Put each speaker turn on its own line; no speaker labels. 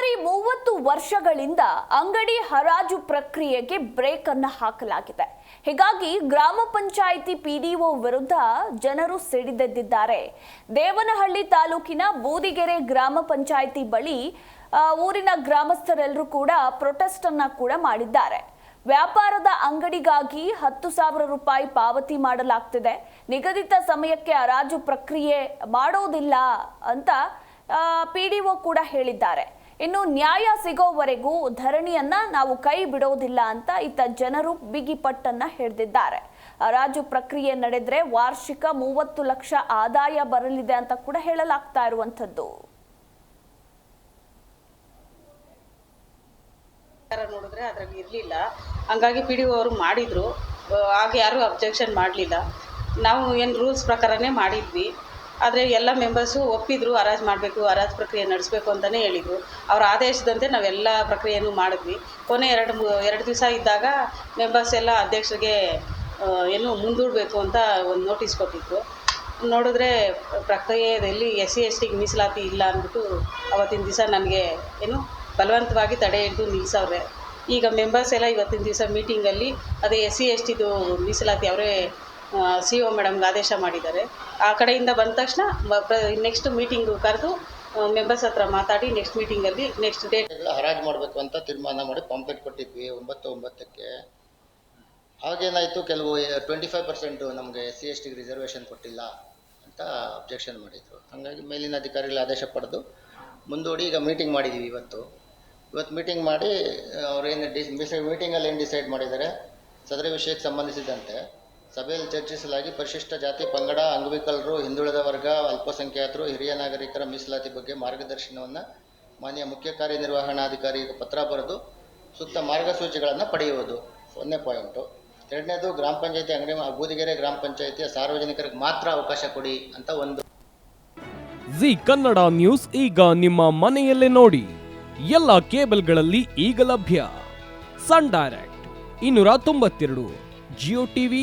ಬರೋಬ್ಬರಿ ಮೂವತ್ತು ವರ್ಷಗಳಿಂದ ಅಂಗಡಿ ಹರಾಜು ಪ್ರಕ್ರಿಯೆಗೆ ಬ್ರೇಕ್ ಅನ್ನು ಹಾಕಲಾಗಿದೆ. ಹೀಗಾಗಿ ಗ್ರಾಮ ಪಂಚಾಯಿತಿ ಪಿಡಿಒ ವಿರುದ್ಧ ಜನರು ಸಿಡಿದೆದ್ದಿದ್ದಾರೆ. ದೇವನಹಳ್ಳಿ ತಾಲೂಕಿನ ಬೂದಿಗೆರೆ ಗ್ರಾಮ ಪಂಚಾಯಿತಿ ಬಳಿ ಊರಿನ ಗ್ರಾಮಸ್ಥರೆಲ್ಲರೂ ಕೂಡ ಪ್ರೊಟೆಸ್ಟ್ ಅನ್ನ ಕೂಡ ಮಾಡಿದ್ದಾರೆ. ವ್ಯಾಪಾರದ ಅಂಗಡಿಗಾಗಿ ಹತ್ತು ಸಾವಿರ ರೂಪಾಯಿ ಪಾವತಿ ಮಾಡಲಾಗ್ತಿದೆ. ನಿಗದಿತ ಸಮಯಕ್ಕೆ ಹರಾಜು ಪ್ರಕ್ರಿಯೆ ಮಾಡೋದಿಲ್ಲ ಅಂತ ಪಿಡಿಒ ಕೂಡ ಹೇಳಿದ್ದಾರೆ. ಇನ್ನು ನ್ಯಾಯ ಸಿಗೋವರೆಗೂ ಧರಣಿಯನ್ನ ನಾವು ಕೈ ಬಿಡೋದಿಲ್ಲ ಅಂತ ಇತ್ತ ಜನರು ಬಿಗಿಪಟ್ಟನ್ನ ಹಿಡಿದಿದ್ದಾರೆ. ಹರಾಜು ಪ್ರಕ್ರಿಯೆ ನಡೆದ್ರೆ ವಾರ್ಷಿಕ ಮೂವತ್ತು ಲಕ್ಷ ಆದಾಯ ಬರಲಿದೆ ಅಂತ ಕೂಡ ಹೇಳಲಾಗ್ತಾ ಇರುವಂತದ್ದು
ಸರ್ಕಾರ ನೋಡಿದ್ರೆ ಅದ್ರಲ್ಲಿ ಇರಲಿಲ್ಲ. ಹಂಗಾಗಿ ಪಿ ಡಿ ಅವರು ಮಾಡಿದ್ರು. ಆಗ ಯಾರೂ ಅಬ್ಜೆಕ್ಷನ್ ಮಾಡಲಿಲ್ಲ. ನಾವು ಏನು ರೂಲ್ಸ್ ಪ್ರಕಾರನೇ ಮಾಡಿದ್ವಿ. ಆದರೆ ಎಲ್ಲ ಮೆಂಬರ್ಸು ಒಪ್ಪಿದ್ರು ಅರಾಜ್ ಮಾಡಬೇಕು, ಹರಾಜು ಪ್ರಕ್ರಿಯೆ ನಡೆಸಬೇಕು ಅಂತಲೇ ಹೇಳಿದರು. ಅವರ ಆದೇಶದಂತೆ ನಾವೆಲ್ಲ ಪ್ರಕ್ರಿಯೆನೂ ಮಾಡಿದ್ವಿ. ಕೊನೆ ಎರಡು ಎರಡು ದಿವಸ ಇದ್ದಾಗ ಮೆಂಬರ್ಸ್ ಎಲ್ಲ ಅಧ್ಯಕ್ಷರಿಗೆ ಏನು ಮುಂದೂಡಬೇಕು ಅಂತ ಒಂದು ನೋಟಿಸ್ ಕೊಟ್ಟಿತ್ತು ನೋಡಿದ್ರೆ ಪ್ರಕ್ರಿಯೆಯಲ್ಲಿ ಎಸ್ ಸಿ, ಎಸ್ ಟಿಗೆ ಮೀಸಲಾತಿ ಇಲ್ಲ ಅಂದ್ಬಿಟ್ಟು ಅವತ್ತಿನ ದಿವಸ ನನಗೆ ಏನು ಬಲವಂತವಾಗಿ ತಡೆ ಹಿಡಿದು ನಿಲ್ಲಿಸವ್ರೆ ಈಗ ಮೆಂಬರ್ಸ್ ಎಲ್ಲ ಇವತ್ತಿನ ದಿವಸ ಮೀಟಿಂಗಲ್ಲಿ ಅದೇ ಎಸ್ ಸಿ, ಎಸ್ ಟಿದು ಮೀಸಲಾತಿ ಅವರೇ ಸಿ ಒ ಮೇಡಮ್ಗೆ ಆದೇಶ ಮಾಡಿದ್ದಾರೆ. ಆ ಕಡೆಯಿಂದ ಬಂದ ತಕ್ಷಣ ನೆಕ್ಸ್ಟ್ ಮೀಟಿಂಗು ಕರೆದು ಮೆಂಬರ್ಸ್ ಹತ್ರ ಮಾತಾಡಿ ನೆಕ್ಸ್ಟ್ ಮೀಟಿಂಗಲ್ಲಿ ನೆಕ್ಸ್ಟ್ ಡೇಟ್
ಹರಾಜು ಮಾಡಬೇಕು ಅಂತ ತೀರ್ಮಾನ ಮಾಡಿ ಪಾಂಪ್ಲೆಟ್ ಕೊಟ್ಟಿದ್ವಿ ಒಂಬತ್ತು ಒಂಬತ್ತಕ್ಕೆ. ಆಗೇನಾಯಿತು ಕೆಲವು ಟ್ವೆಂಟಿ ಫೈವ್ ಪರ್ಸೆಂಟು ನಮಗೆ ಸಿ ಎಸ್ ಟಿಗೆ ರಿಸರ್ವೇಷನ್ ಕೊಟ್ಟಿಲ್ಲ ಅಂತ ಅಬ್ಜೆಕ್ಷನ್ ಮಾಡಿದರು. ಹಾಗಾಗಿ ಮೇಲಿನ ಅಧಿಕಾರಿಗಳ ಆದೇಶ ಪಡೆದು ಮುಂದೂಡಿ ಈಗ ಮೀಟಿಂಗ್ ಮಾಡಿದ್ದೀವಿ ಇವತ್ತು. ಇವತ್ತು ಮೀಟಿಂಗ್ ಮಾಡಿ ಅವ್ರೇನು ಡಿಸ್ ಮೀಟಿಂಗಲ್ಲಿ ಏನು ಡಿಸೈಡ್ ಮಾಡಿದ್ದಾರೆ? ಸದರಿ ವಿಷಯಕ್ಕೆ ಸಂಬಂಧಿಸಿದಂತೆ. ಸಭೆಯಲ್ಲಿ ಚರ್ಚಿಸಲಾಗಿ ಪರಿಶಿಷ್ಟ ಜಾತಿ ಪಂಗಡ, ಅಂಗವಿಕಲರು, ಹಿಂದುಳಿದ ವರ್ಗ, ಅಲ್ಪಸಂಖ್ಯಾತರು, ಹಿರಿಯ ನಾಗರಿಕರ ಮೀಸಲಾತಿ ಬಗ್ಗೆ ಮಾರ್ಗದರ್ಶನವನ್ನು ಮಾನ್ಯ ಮುಖ್ಯ ಕಾರ್ಯನಿರ್ವಹಣಾಧಿಕಾರಿಗೆ ಪತ್ರ ಬರೆದು ಸೂಕ್ತ ಮಾರ್ಗಸೂಚಿಗಳನ್ನು ಪಡೆಯುವುದು. ಒಂದನೇ ಪಾಯಿಂಟು ಎರಡನೇದು, ಗ್ರಾಮ ಪಂಚಾಯತಿ ಅಂಗಡಿ, ಬೂದಿಗೆರೆ ಗ್ರಾಮ ಪಂಚಾಯತಿಯ ಸಾರ್ವಜನಿಕರಿಗೆ ಮಾತ್ರ ಅವಕಾಶ ಕೊಡಿ ಅಂತ ಒಂದು.
ಜಿ ಕನ್ನಡ ನ್ಯೂಸ್ ಈಗ ನಿಮ್ಮ ಮನೆಯಲ್ಲೇ ನೋಡಿ. ಎಲ್ಲ ಕೇಬಲ್ಗಳಲ್ಲಿ ಈಗ ಲಭ್ಯ. ಸನ್ ಡೈರೆಕ್ಟ್, ಇನ್ನೂರ ತೊಂಬತ್ತೆರಡು, ಜಿಯೋ ಟಿವಿ